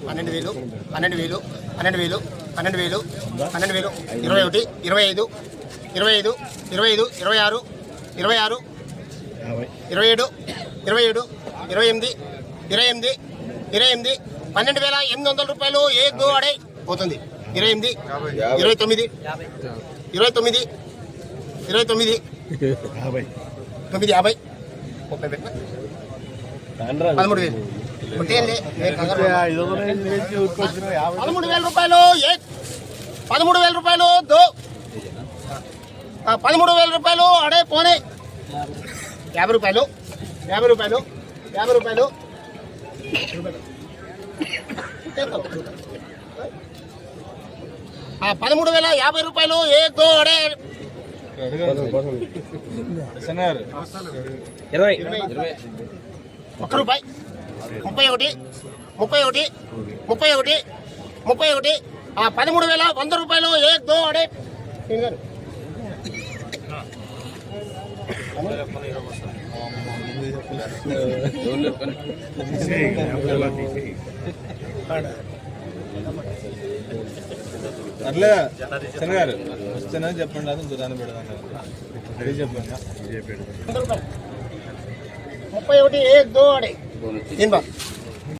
పన్నెండు వేలు పన్నెండు వేలు పన్నెండు వేలు పన్నెండు వేలు పన్నెండు వేలు ఇరవై ఒకటి ఇరవై ఐదు ఇరవై ఐదు ఇరవై ఐదు ఇరవై ఆరు ఇరవై ఆరు ఇరవై ఏడు ఇరవై ఏడు ఇరవై ఎనిమిది ఇరవై ఎనిమిది ఇరవై ఎనిమిది పన్నెండు వేల ఎనిమిది వందల రూపాయలు ఏ అడే పోతుంది. ఇరవై ఎనిమిది ఇరవై తొమ్మిది ఇరవై తొమ్మిది ఇరవై తొమ్మిది తొమ్మిది యాభై. ముప్పై పెట్టిన? పదమూడు వేలు. పదమూడు రూపాయలు ఏ? పదమూడు వేల రూపాయలు దో. పదమూడు వేల రూపాయలు అడే పోనే. యాభై రూపాయలు యాభై రూపాయలు యాభై రూపాయలు. ఆ, పదమూడు వేల యాభై రూపాయలు ఏ దో అడే ఇరవై. ఒక్క రూపాయి ముప్పై ఒకటి ముప్పై ఒకటి ముప్పై ఒకటి ముప్పై ఒకటి. ఆ పదమూడు వేల వంద రూపాయలు ఏ దో అడే. అట్లా వస్తేనే చెప్పండి అది దాన్ని పెడదాం చెప్పండి. ముప్పై ఒకటి ఏ దో అడే ఏం బా